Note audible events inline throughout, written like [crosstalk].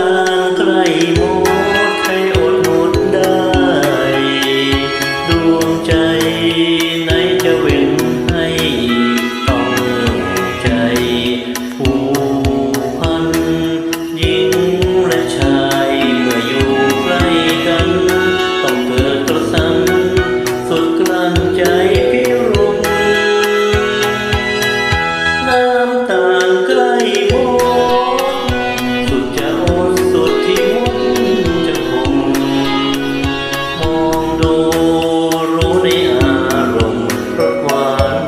ta [laughs]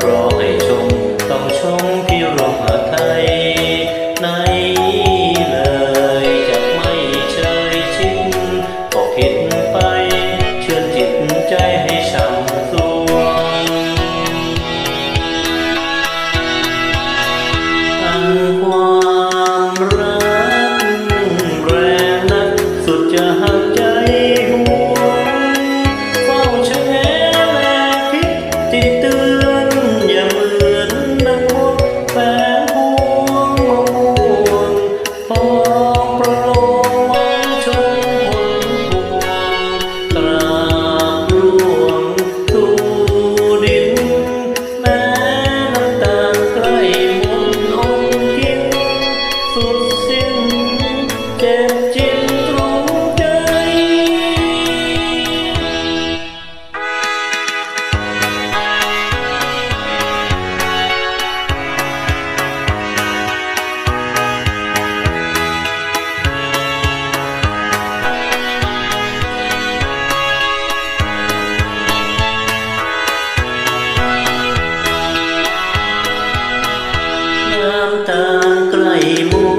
รอให้ชม ต้องชมพี่รอ อยมัว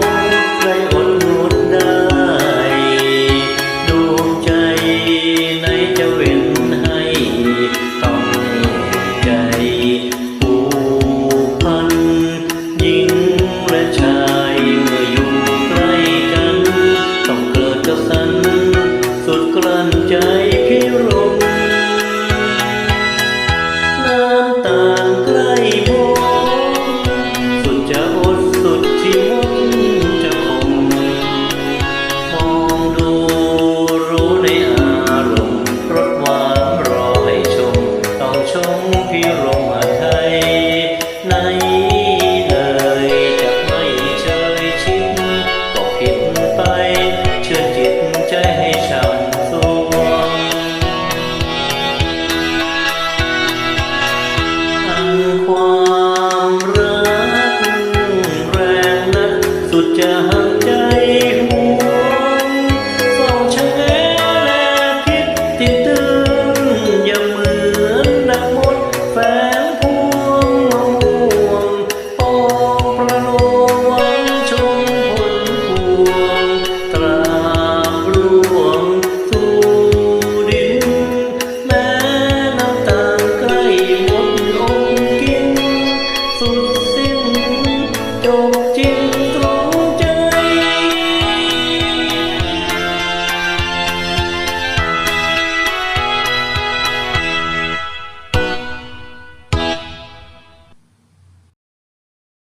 또